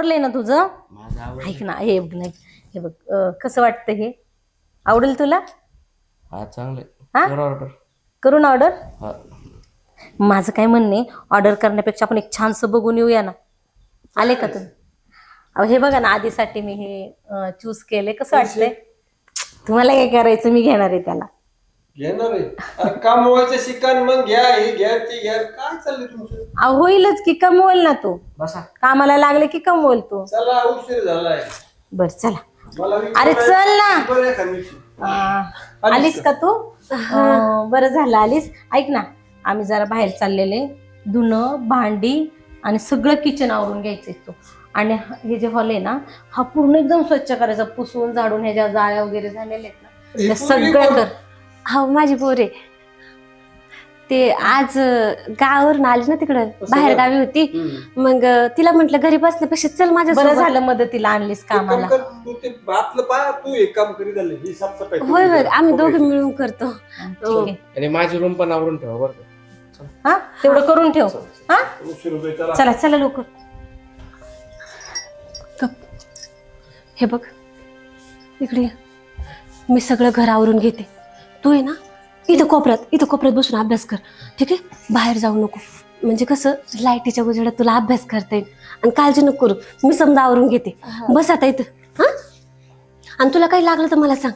आवरलंय ना तुझं? माझा आवड ऐक ना हे बघ नाही. हे बघ अं, कसं वाटतं हे? आवडेल तुला? हा चांगले हा? ऑर्डर करून ऑर्डर हा. माझं काय म्हणणे ऑर्डर करण्यापेक्षा आपण एक छानसं बघून येऊया ना. आले का तुम्ही? अहो हे बघा ना आधीसाठी मी हे चूज केले कसं वाटतंय? तुम्हाला काय करायचं मी घेणार आहे त्याला. घेणार आहे. अरे कमवायचं शिकन मग घ्या हे घ्या ते घ्या. काय चाललंय तुमचं? अहो होईलच की कमवल ना तू. बसा. कामाला लागले की कमवल तू. चला उशीर झालाय. बर चला. मला अरे चल ना. बरं आहे का मी? अं, आलीस का तू? अं, बरं झालं आलीस. ऐक ना आम्ही जरा बाहेर चाललेले. धुणं भांडी आणि सगळं किचन आवरून घ्यायचंय तू. आणि ह- हे जे हॉल आहे ना हा पूर्ण एकदम स्वच्छ करायचा. पुसून झाडून ह्याच्या जाळ्या वगैरे झालेल्या आहेत ना. हे त्या पूर्वी सगळं कोण- कर. हो माझी पोरे ते आज अं, गावावरून आली ना तिकडं बाहेर गावी होती. मग अं, तिला म्हंटल घरी बसण्यापेक्षा चल माझ्या बरं झालं मदतीला आणलीस काम कामाला. कर, तू ते बातलं पा तू एक काम करीत आले ही साफसफाई होय होय आम्ही दोघे मिळून करतो. ठीक आहे. आणि माझी रूम पण आवरून ठेवा बरं का? हा तेवढं करून ठेव. हा? उशीर होतोय चला. चला चला लवकर. हे बघ इकडे ये. मी सगळं घर आवरून घेते. तू आहे ना. इथं कोपऱ्यात इथं कोपऱ्यात बसून अभ्यास कर. ठीक आहे? बाहेर जाऊ नको. म्हणजे कसं लाईटीच्या उजेडात तुला अभ्यास करता येईल. आणि काळजी नको करू. मी समजा आवरून घेते. बस आता इथं. हा? आणि तुला काही लागलं तर मला सांग.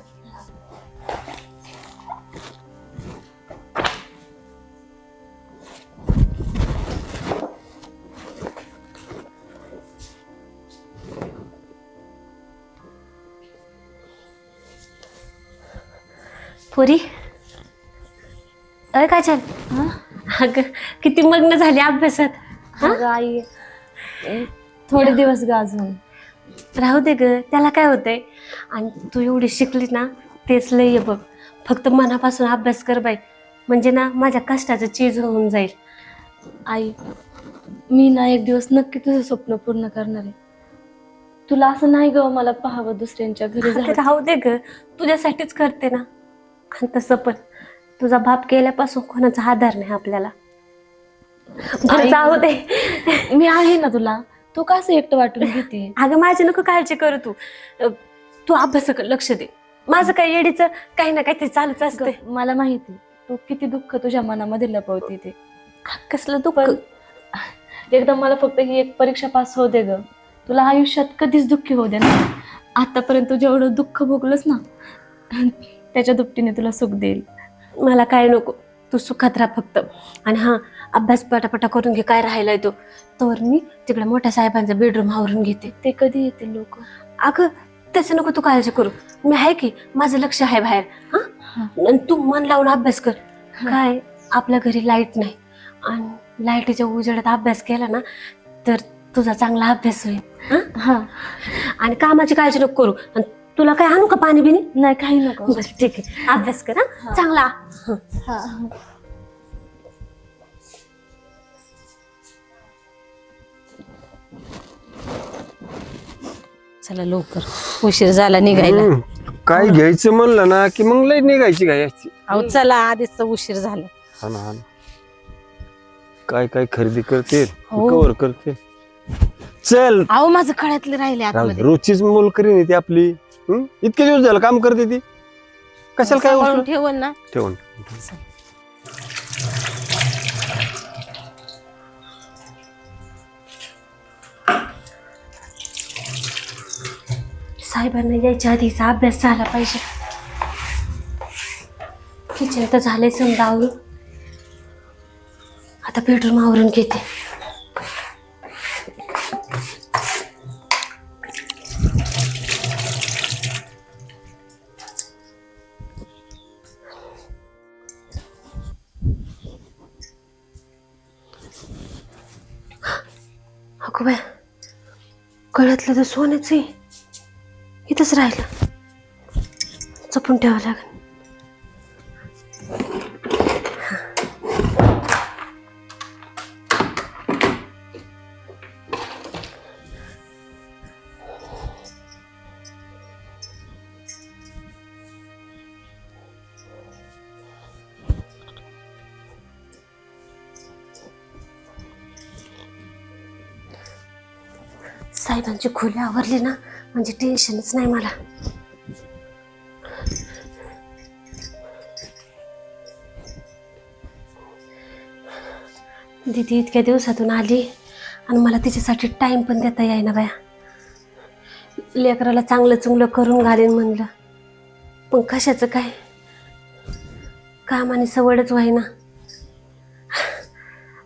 पुरी? अय काय अगं किती मग्न झाली अभ्यासात अगं आई. थोडे दिवस ग अजून. राहू दे ग त्याला काय होतंय? आणि तू एवढी शिकली ना तेच लय आहे बघ. फक्त मनापासून अभ्यास कर बाई. म्हणजे ना माझ्या कष्टाचं चीज होऊन जाईल. आई मी ना एक दिवस नक्की तुझं स्वप्न पूर्ण करणार आहे. तुला असं नाही ग मला पाहावं दुसऱ्यांच्या घरी. राहू दे ग. तुझ्यासाठीच करते ना. आणि तसं पण. तुझा बाप गेल्यापासून कोणाचा आधार नाही आपल्याला. बरं, आई- जाऊ दे. मी आहे ना तुला. तू का असं एकटं वाटून घेते? अगं माझी नको काळजी करू तू. अ, तू अभ्यासाकडे लक्ष दे. माझं काही येडीचं काही ना काहीतरी चालूच असते ग, मला माहिती तू किती दुःख तुझ्या मनामध्ये लपवते ते. कसलं दुःख? पण एकदा मला फक्त ही एक परीक्षा पास होऊ दे ग. तुला आयुष्यात कधीच दुःखी होऊ दे ना. आतापर्यंत तू जेवढं दुःख भोगलंस ना त्याच्या दुपटीने तुला सुख देईल. मला काय नको. तू सुखात राहा फक्त. आणि हा अभ्यास पटापटा करून घे. काय राहिलाय तो? तर मी तिकडे मोठ्या साहेबांचा बेडरूम आवरून घेते. ते कधी येतील लोक? अगं त्याचं नको तू काळजी करू. मी आहे की माझं लक्ष आहे बाहेर. हा. तू मन लावून अभ्यास कर. काय? आपल्या घरी लाइट नाही. आणि लाईटीच्या उजेडात अभ्यास केला ना तर तुझा चांगला अभ्यास होईल. हा? हा. आणि कामाची काळजी नको करू. आणि तुला काय आणू का पाणी बिनी? नाही काही नको. बस ठीक आहे. अभ्यास कर हा. चांगला. हं. हा. चला लवकर. उशीर झाला निघायला. हम्म. काय घ्यायचं म्हणलं ना की मग लई निघायची काय याची. अहो चला आधीच तर उशीर झाला. हा ना हा ना. काय काय खरेदी करते? हो. कवर करते? चल. अहो माझं कळ्यातले राहिले. आतमध्ये. रोजचीच मोल करीन ती आपली. इतके दिवस झालं काम करते ती. कशाला काय सांभाळून? ठेवून ना. ठेवून साहेबांना यायच्या आधीचा अभ्यास झाला पाहिजे. किचन तर झाले समजा आता बेडरूम आवरून घेते. गळ्यातलं तर सोन्याचं आहे इथंच राहिलं. जपून ठेवावं लागेल. साहेबांची खोली आवरली ना म्हणजे टेन्शनच नाही मला. दीदी इतक्या दिवसातून आली आणि मला तिच्यासाठी टाईम पण देता येईना बाया. लेकराला चांगलं चुंगलं करून घालेन म्हणलं. पण कशाचं काय? कामाने सवडच व्हायना.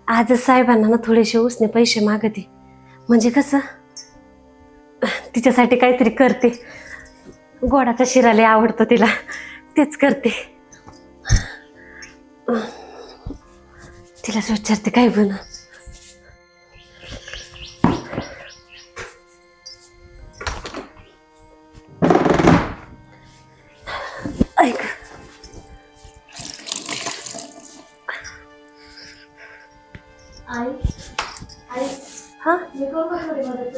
आज साहेबांना ना थोडेसे उसने पैसे मागते. म्हणजे कसं? तिच्यासाठी काहीतरी करते. गोडाचा शिरा लय आवडतो तिला. तेच करते. तिलाच विचारते काय बन ऐक. हा?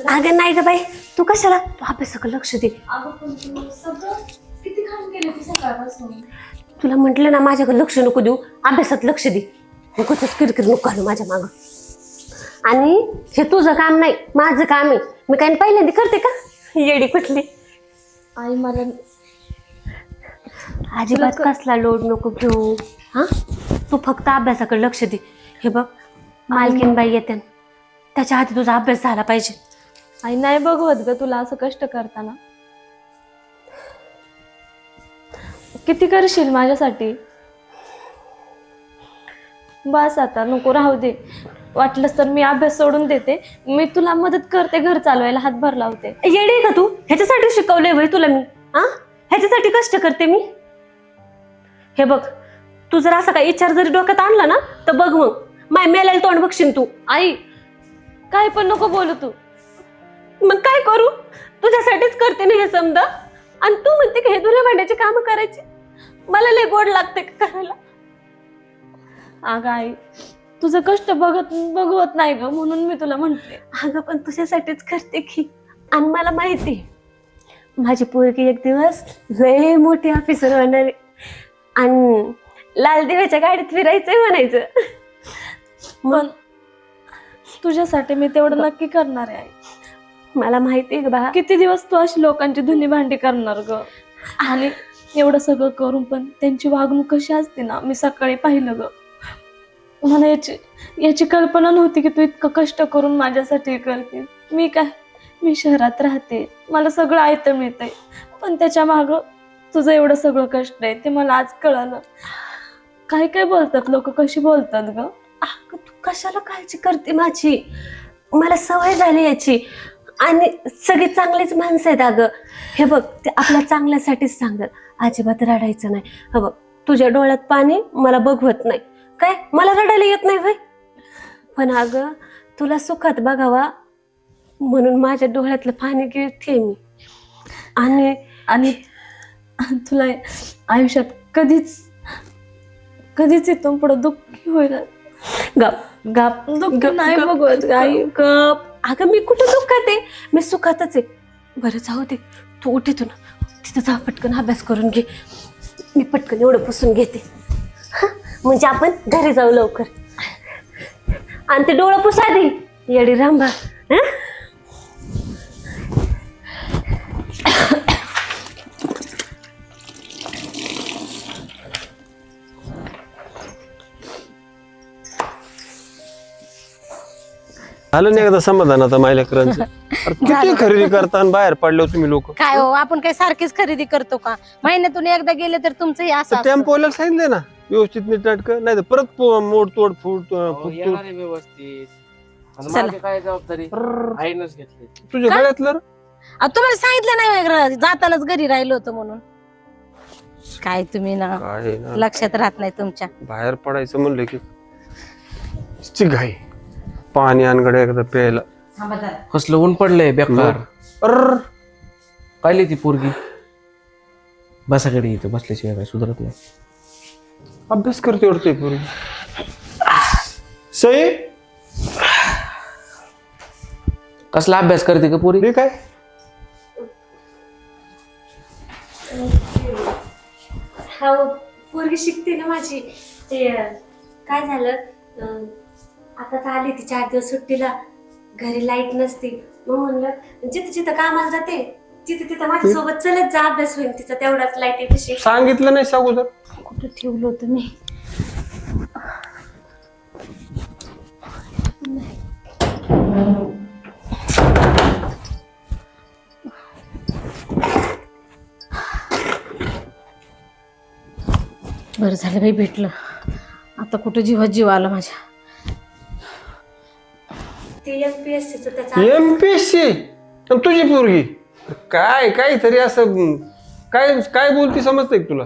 अगं नाही ग बाई. तू कशाला? तू अभ्यासाकडे लक्ष दे. किती काम केले तू सकाळपासून. तुला म्हटलं ना माझ्याकडे लक्ष नको देऊ. अभ्यासात लक्ष दे. नकोच किरकिर नको घालू माझ्या मागं. आणि हे तुझं काम नाही माझं काम आहे. मी काय पहिल्यांदा करते का? येडी कुठली? आई मला अजिबात कसला लोड नको घेऊ. हा? तू फक्त अभ्यासाकडे लक्ष दे. हे बघ मालकीन बाई येते. त्याच्या आधी तुझा अभ्यास झाला पाहिजे. आई नाही बघवत ग तुला असं कष्ट करताना. किती करशील माझ्यासाठी? बस आता नको राहू दे. वाटलंच तर मी अभ्यास सोडून देते. मी तुला मदत करते घर चालवायला हातभार लावते. येडी का तू? ह्याच्यासाठी शिकवलंय भाई तुला मी. हा ह्याच्यासाठी कष्ट करते मी? हे बग तू जर असा काही विचार जरी डोक्यात आणला ना तर बघ मग. माय मेलायला तोंड बघशील तू. आई काय पण नको बोलू तू. मग काय करू? तुझ्यासाठीच करते ना हे समजा. आणि तू म्हणते की हे तुला भांड्याची कामं करायची? मला लय गोड लागते का करायला? अगं आई तुझं कष्ट बघत बघवत नाही ग म्हणून मी तुला म्हणते. अगं पण तुझ्यासाठीच करते की. आणि मला माहिती माझी पोरगी एक दिवस लय मोठी ऑफिसर होणार. आणि लाल दिव्याच्या गाडीत फिरायचंय म्हणायचं. पण तुझ्यासाठी मी तेवढं नक्की करणार आहे आई. मला माहिती आहे बा किती दिवस तू अशी लोकांची धुनी भांडी करणार ग? आणि एवढं सगळं करून पण त्यांची वागणूक कशी असते ना मी सकाळी पाहिलं ग. मला याची याची कल्पना नव्हती की तू इतकं कष्ट करून माझ्यासाठी करते. मी काय मी शहरात राहते. मला सगळं आयतं मिळतंय. पण त्याच्या माग तुझं एवढं सगळं कष्ट आहे ते मला आज कळालं. काय काय बोलतात लोक कशी बोलतात ग? तू कशाला काळजी करते माझी? मला सवय झाली याची. आणि सगळी चांगलीच माणसं आहेत अगं. हे बघ ते आपल्या चांगल्यासाठीच सांगतात. अजिबात रडायचं नाही. हे बघ तुझ्या डोळ्यात पाणी मला बघवत नाही. काय? मला रडायला येत नाही भाई पण अगं तुला सुखात बघावा. म्हणून माझ्या डोळ्यातलं पाणी गिळते मी. आणि आणि तुला आयुष्यात कधीच कधीच इथून पुढं दुःखी होईल गप. गप. दुःख नाही बघवत. ग आई. गप. अगं मी कुठं दुःखात आहे? मी सुखातच आहे. बरं जाऊ दे. तू उठ ना तिथं जा पटकन अभ्यास करून घे. मी पटकन एवढं पुसून घेते. हं? म्हणजे आपण घरी जाऊ लवकर. आणि ते डोळं पुसा दे. येडी रांबा हा? झालं नाही एकदा समाधान आता माझ्या लेकरांचं? अरे किती खरेदी करता आणि बाहेर पडले तुम्ही लोक? काय हो आपण काय सारखीच खरेदी करतो का? महिन्यातून एकदा गेले तर तुमचं हे असं असतं. टेम्पोला सांगितलं ना व्यवस्थित नीट नाटक. नाही तर परत पो- मोड तोड फूट अहो, फुटतूट. येणार आहे व्यवस्थित. आणि चला. माझी काय जबाबदारी? आईनच घेतली. तुझ्या गळ्यातलं रे? अहो, तुम्हाला सांगितलं नाही वेगळं जातानाच घरी राहिलो होतो म्हणून. काय तुम्ही ना काय लक्षात राहत नाही तुमच्या. बाहेर पडायचं म्हणलं की घाई. पाणी आणकडे एकदा प्यायला. कसलं ऊन पडलंय बेकार. अर्र. पाहिली ती पोरगी? बसाकडे येते बसल्याशिवाय काय सुधारत नाही. अभ्यास करते वाटतंय पूर्वी सई? कसला अभ्यास करते का पोरी? हे काय हा पोरगी शिकते ना माझी. ते काय झालं? आता तर आली ती चार दिवस सुट्टीला. घरी लाइट नसते. मग म्हणलं जिथं जिथं कामाला जाते तिथे तिथं माझ्यासोबत चलत जा अभ्यास होईल तिचा तेवढाच लाइट येते सांगितलं नाही अगोदर कुठं ठेवलं होतं मी? बरं झालं बाई भेटलं. आता कुठं जीवात जीव आला माझ्या? ते एमपीएससीचं त्याचा एम पी एस सी तुझी पोरगी? काय काय तरी असं काय काय बोलती समजतंय का तुला?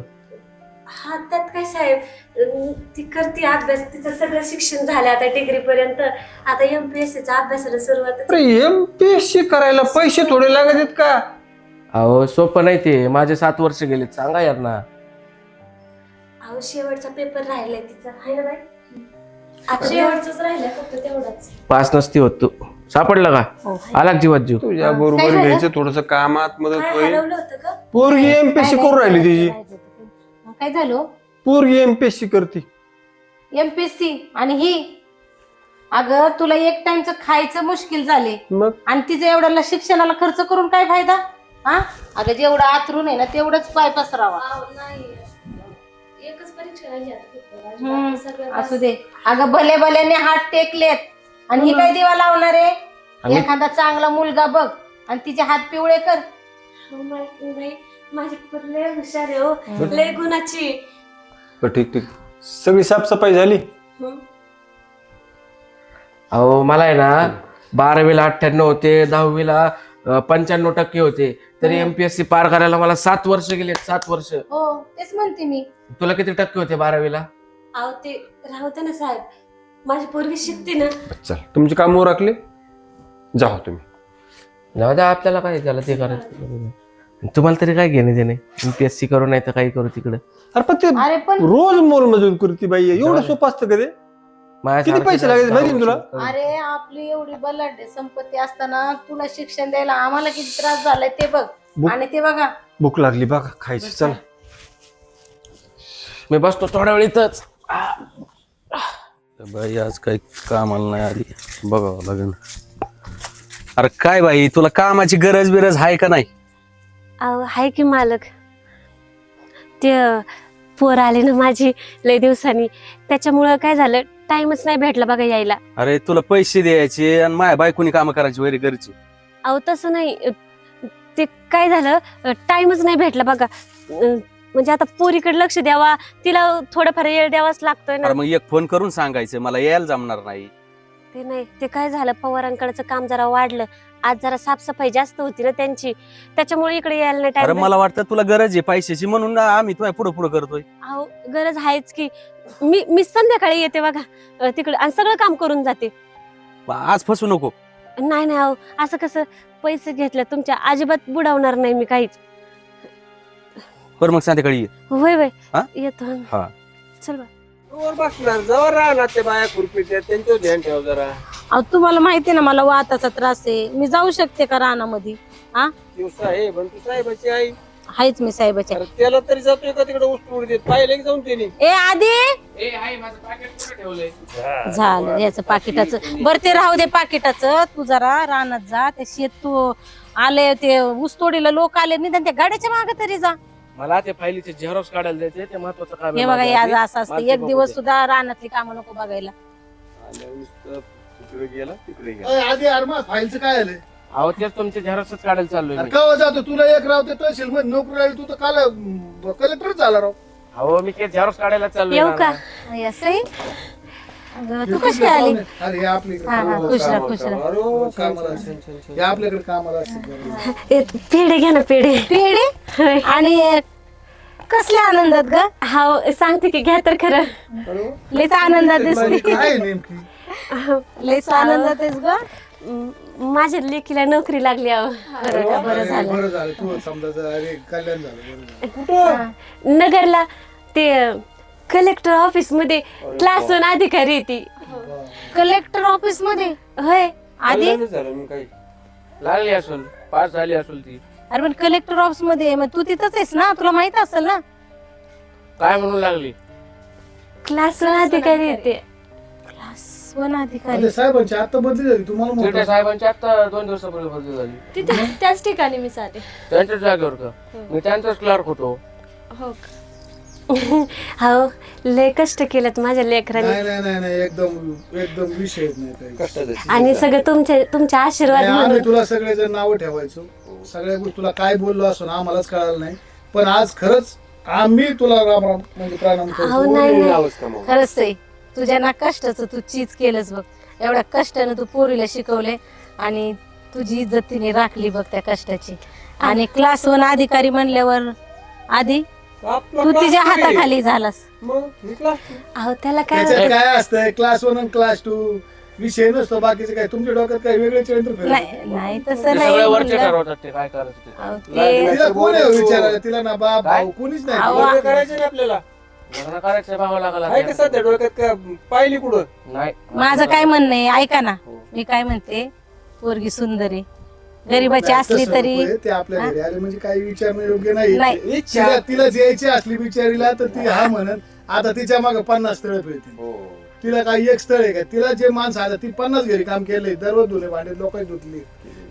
हा त्यात काय साहेब अं, ती करते अभ्यास तिचं सगळं शिक्षण झालं आता डिग्री पर्यंत आता एमपीएससीचा अभ्यासाला सुरुवात अरे एम पी एस सी करायला पैसे थोडे लागत आहेत का? अहो सोपं नाही ते. माझे सात वर्ष गेले सांगा यार ना अहो शेवटचा पेपर राहिलाय तिचा. आहे ना बाई? फक्त तेवढाच. पास नसती होत तू. सापडला का? आला का जीवात जीव? तुझ्या बरोबर घ्यायचं थोडस कामात मदत काय होईल. हरवलं होतं का? पोरगी एम पी एस सी करून राहिली तिची. काय झालं? पोरगी एम पी एस सी करते. एमपीएससी आणि ही? अगं तुला एक टाइमचं खायचं मुश्किल झाले. मग? आणि तिचं एवढ्याला शिक्षणाला खर्च करून काय फायदा? हा? अगं जेवढं आतरून आहे ना तेवढंच पाय पसरावा. अहो, नाही एकच परीक्षा राहिली आता फक्त. हम्म, बाकी सगळं असू दे. अगं भले भल्याने हात टेकलेत. आणि ही काय दिवा लावणार आहे? आम्ही- एखादा चांगला मुलगा बघ आणि तिचे हात पिवळे कर. अहो, मा- बाई, माझी पोर लय हुशार आहे हो. लय गुणाची. बरं, ठीक ठीक. सगळी साफसफाई झाली? हं. अहो मला आहे ना बारावीला अठ्ठ्याण्णव होते दहावीला अं, पंच्याण्णव टक्के होते. तरी एमपीएससी पार करायला मला सात वर्ष गेले सात वर्ष. हो तेच म्हणते मी. तुला किती टक्के होते बारावीला? अहो ते राहू दे ना साहेब. माझी पोरगी शिकते ना. चल तुमचे काम राखले जाओ तुम्ही. जाऊ द्या आपल्याला काय त्याला ते करायचं तुम्हाला तरी काय घेणे देणे? एमपीएससी करू नाही तर काही करू तिकडं. अरे पण ते अरे पण रोज मोलमजूर करते बाई एवढं सोपं असतं का ते? माझ्यासारखे किती पैसे लागायचे माहिती तुला? अरे आपली एवढी बलाढ्य संपत्ती असताना तुला शिक्षण द्यायला आम्हाला किती त्रास झालाय ते बघ. बुक- आणि ते बघा. भूक लागली बघा खायची. चल. मी बसतो थोड्या वेळ इथंच. बाई आज काही कामाला नाही आली. बघावं लागेल अरे काय बाई तुला कामाची गरज बिरज आहे का नाही? अहो हाय की मालक. ते अं, पोर आले ना माझी लय दिवसांनी. त्याच्यामुळं काय झालं टाइमच नाही भेटला बघा यायला. अरे तुला पैसे द्यायचे आणि माझ्या बायकोनी कामं करायची वगैरे घरची. अहो तसं नाही. अं, ते काय झालं टाइमच नाही भेटला बघा. अं, म्हणजे आता पोरीकडे लक्ष द्यावा तिला थोडंफार वेळ द्यावाच लागतोय ना. अरे मग एक फोन करून सांगायचं मला यायला जमणार नाही. ते नाही ते काय झालं पवारांकडचं काम जरा वाढलं. आज जरा साफसफाई जास्त होती ना त्यांची. त्याच्यामुळे इकडे यायला नाही अरे टाइम मला वाटतं तुला गरज आहे पैशाची म्हणून आम्ही तुला पुढे पुढे करतोय. अहो गरज आहेच की मी मी संध्याकाळी येते बघा अं, तिकडे आणि सगळं काम करून जाते. आज फसू नको. नाही नाही अहो असं कसं पैसे घेतले तुमच्या अजिबात बुडवणार नाही मी काहीच. बरं मग संध्याकाळी ये. होय होय. हा? येतो हा. चल बा. बसणार जवळ राहणार ते बाया खुरपीच्या त्यांच्यावर ध्यान ठेव जरा. अहो तुम्हाला माहिती आहे ना मला वाताचा त्रास आहे. मी जाऊ शकते का रानामध्ये? हा? दिवसा आहे पण तू साहेबाची आई. हायच मी साहेबाच्या. अरे त्याला तरी जातोय का तिकडे उस्तूड देत? पाहिलं की जाऊन त्यांनी? ए आधी? ए आई माझं पाकिट कुठे ठेवलंय? झालं याचं पाकिटाचं. बरं ते राहू दे पाकिटाचं. तू जरा रानात जा ते शेत तू आले ते ऊसतोडीला लोक आले निदान त्या गाड्याच्या मागे तरी जा. मला ते फायलीचे झेरॉक्स काढायला द्यायचे ते महत्वाचं काम आहे हे बघा माझं आज आधी. असं असतं एक बघू दिवस दे. सुद्धा रानातली कामं नको बघायला आलं नुसतं तिकडे गेला तिकडे गेला अय, आधी अरे फाईलचं काय आलंय अहो तेच तुमचे झेरॉक्सच काढायला चाललोय अरे मी. केव्हा जातो तुला एक राव ते तहसील मध्ये नोकरी राहिली तू तर काल कलेक्टरच झाला राव अहो मी ते झेरॉक्स काढायला चाललोय येऊ का. असंही अगं, तू कशी काय आली? अरे हे आपल्याकडे हा हा खुश राहा खुश राहा. अरे ओ, कामाला. हे आपल्याकडे कामाला ए, पेढे घ्या ना पेढे. पेढे. आणि कसल्या आनंदात ग? हा सांगते की घ्या तर खरं. अरे, लयच आनंदात दिसते. काय आहे नेमकी. लयच आनंदात आहेस ग? म- माझ्या लेकीला नोकरी लागली अहो. बरं का, बरं अरे, झालं. बरं झालं. तू समजा अरे कल्याण झालं बरं झालं. नगरला ते कलेक्टर ऑफिसमध्ये क्लास वन अधिकारी ती. कलेक्टर ऑफिसमध्ये? होय. आधी? कल्याणच झालं मग काही. लागली असेल पास झाली असेल ती. अरे पण कलेक्टर ऑफिसमध्ये आहे, मग तू तिथंच आहेस ना? तुला माहीत असेल ना? काय म्हणून लागली? क्लास वन अधिकारी ते. क्लास वन अधिकारी. साहेबांची आता बदली झाली तुम्हाला चिटे साहेबांची आता दोन दिवसापूर्वी बदली झाली. तिथे त्याच ठिकाणी मी चाले त्यांच्याच जागेवर का? मी त्यांचाच क्लार्क होतो. हो हो लय कष्ट केलेत माझ्या लेकरांनी. नाही नाही नाही नाही एकदम एकदम विषय नाही आणि सगळं तुमचे तुमचे आशीर्वाद नाही, आम्ही म्हणून. तुला सगळे जण नावं ठेवायचो. सगळ्या गोष्टी तुला काय बोललो असो ना आम्हालाच कळालं नाही. पण आज खरंच आम्ही तुला राम राम म्हणजे प्रणाम अहो करतो नाही नाही. खरंच आहे तुझ्या ना कष्टाचं तू चीज केलंच बघ. एवढ्या कष्टानं तू पोरीला शिकवले आणि तुझी इज्जत तिने राखली बघ त्या कष्टाची. आणि क्लास वन अधिकारी म्हणल्यावर आधी तू तिच्या हाताखाली झालास. अहो त्याला काय त्याच्यात काय असतंय? क्लास वन आणि क्लास टू विषय नसतो बाकीचे काय? तुमच्या डोक्यात काय वेगळे चरित्र नाही तसं नाही सगळे वरचे म्हणलं. ठरवतात ते काय करायचं ते. अहो, ते तिला कोण आहे विचारायला? तिला ना बाप भाऊ कोणीच नाही. करायचं ना आपल्याला. लग्न करायचं भावा लागला आहे का सध्या डोक्यात का पाहिली कुठं? नाही. माझं काय म्हणणं आहे? ऐका ना. मी काय म्हणते? पोरगी सुंदर आहे. गरीबाची असली तरी ते आपल्या घरी आले म्हणजे काही विचारणं योग्य नाही. नाही. तिला तिला द्यायची असली बिचारीला तर ती हा म्हणत आता तिच्यामागे पन्नास स्थळ मिळतील. तिला काही एक स्थळ आहे का? तिला जे माणसं आता ती पन्नास घरी काम केलंय दररोज धुले भांडे लोक धुतली.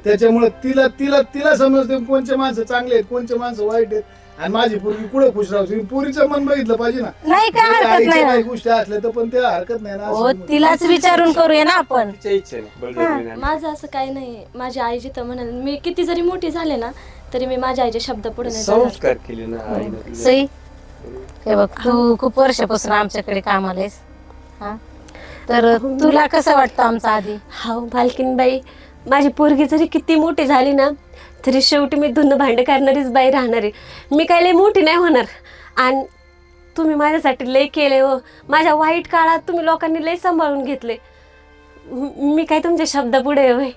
त्याच्यामुळे तिला तिला तिला समजते कोणचे माणसं चांगले आहेत कोणचे माणसं वाईट आहेत. आणि माझी पोरगी कुठे खुश राहते पोरीचं मन बघितलं पाहिजे ना. नाही काय हरकत आईच्या नाही. काही. गोष्टी असल्या तर पण त्या हरकत नाही ना. हो असं. तिलाच विचारून करूया ना आपण. तिच्या इच्छेने माझं असं काही नाही. माझी आई जिथं म्हणाल मी किती जरी मोठी झाले ना तरी मी माझ्या आईच्या शब्द पुढे नाही जाणार. संस्कार केले ना आईने. सई हे बघ तू खूप वर्षापासून आमच्याकडे कामाला आहेस. हा? तर तुला कसं वाटतं आमचा आधी? हो बाई माझी पोरगी जरी किती मोठी झाली ना तरी शेवटी मी धुणं भांडे करणारीच बाई राहणार. आहे मी काय लय मोठी नाही होणार. आणि तुम्ही माझ्यासाठी लय केले हो. माझ्या वाईट काळात तुम्ही लोकांनी लय सांभाळून घेतले म- काय तुमच्या शब्दापुढे होय?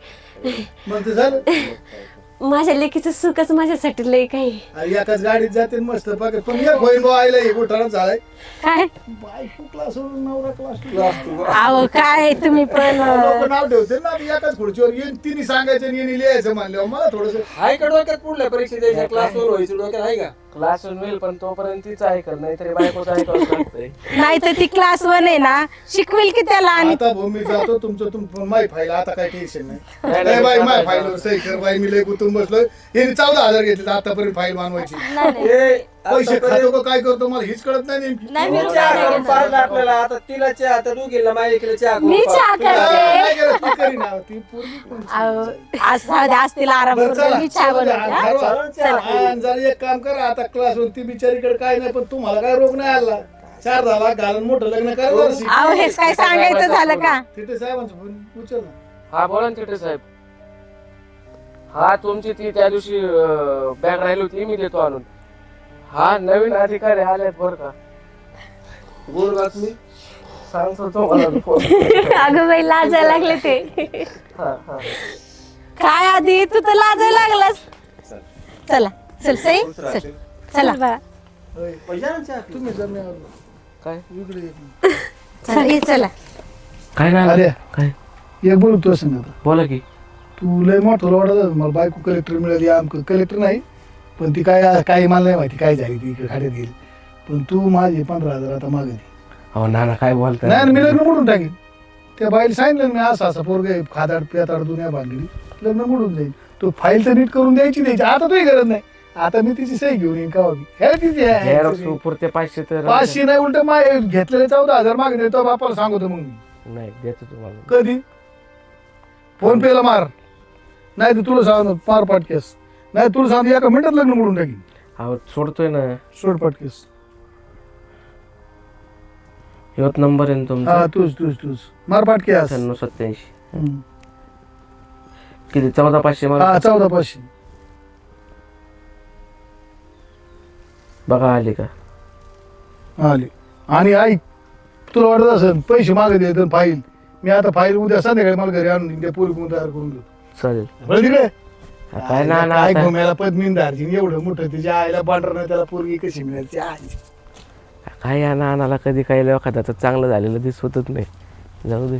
माझ्या लेकीचं सुखच माझ्यासाठी लय काही. एकाच गाडीत जाते मस्त पाकत पण एक होईन बा आईला एक उठाणं झालाय. काय? बायको क्लास नवरा क्लास अहो काय तुम्ही पण? लोक नाव ठेवते ना मी एकाच खुर्चीवर येईन तिने सांगायचं आणि येणे लिहायचं म्हणल्यावर. मला थोडस आहे का डोक्यात पुढल्या परीक्षा द्यायच्या क्लास वर व्हायचं डोक्यात आहे का? क्लास होईल पण तोपर्यंत तीच ऐकत नाही तरी बायकोच ऐकावं लागतंय. नाही तर ती क्लास वन आहे ना शिकवेल की त्याला आणि आता भाऊ मी जातो तुमचं तुम माय फाईल आता काय टेन्शन नाही. नाही, बाई माय फाईल सही कर बाई मी लय गुतून बसलोय. यांनी चौदा हजार घेतले आतापर्यंत फाईल मानवायची. नाही नाही. ए, पैसे खातो का काय करतो मला हीच कळत नाही नेमकी. नाही मी चहा नाही करून घेणार. पाजला आपल्याला. आता तिला चहा आता तू गेला माझ्या इकडे चहा करून मी. चहा करते. काय करत ती करीन अहो, ती पोरगी कोणची? अहो, आज जाऊ दे, आज तिला आराम बरं, करू चला, दे, मी चहा चला, बनवते, हा? ठरवा. चला. आणि जरा एक काम करा आता क्लास ती बिचारीकडे काय नाही पण तुम्हाला काय रोग नाही आला. चार झाला घालून मोठं लग्न करा अहो हेच काय सांगायचं झालं का? तिथे साहेबांचं फोन उचल ना. हा बोला ना तिथे साहेब. हा तुमची ती त्या दिवशी बॅग राहिली होती मी देतो आणून. हा नवीन अधिकारी आलेत बर का. गोड बातमी सांगतो तुम्हाला फोन. अगं बाई लाजायला लागले ते. हा, हा. काय आधी? तू तर लाजायला लागलास. चला. चल सई चल. चला. तुम्ही. काय? इकडे ये. चल काय नाही अरे. काय? ये बोलू तुला बोला की. तू लय मोठं वाटत मला बायको कलेक्टर मिळाली आमक कलेक्टर नाही. पण ती काय काही मला नाही माहिती काय झाली ती खाड्यात गेली. पण तू माझे पंधरा हजार आता मागे दे. हो नाना काय बोलताय? नाही मी लग्न मोडून टाकेन. त्या बाईला सांगितलं मी असं असं पोरग खादाड पेताड दुनिया बांधली लग्न मोडून जाईल. तो फाईल तर नीट करून द्यायची द्यायची आता तुही गरज नाही. आता मी तिची सही घेऊन येईन का तिची पुरते पाचशे तर. पाचशे नाही उलट माय घेतलेले चौदा हजार मागे देतो बापाला सांगतो मग मी. नाही देतो तुम्हाला. कधी? फोन पेला मार. नाही तर तुला सांग मार पाटकेस नाही तुला सांग एका मिनिटात लग्न मोडून टाकीन. अहो सोडतोय ना. सोड पाटकेस ह्योच नंबर आहे ना हा तुमचा तूच तूच तूच. मार पाटकेस अठ्ठ्याण्णव सत्याऐंशी हम्म. किती? चौदा पाचशे हा मला चौदा पाचशे. बघा आली का? आले. आणि ऐक तुला वाटत असेल पैसे मागे दे फाईल. मी आता फाईल उद्या संध्याकाळी मला घरी आणून देईन, त्या पोरी तयार करून देतो. चालेल. बरं तिकडे. काय ना ना काय आता- घुम्याला पद्मीन दार्जिन एवढं मोठं तिच्या आईला पांढर त्याला पोरगी कशी मिळायची आई. काय या नानाला कधी काही एखाद्याचं चांगलं झालेलं दिसतच नाही. जाऊ दे.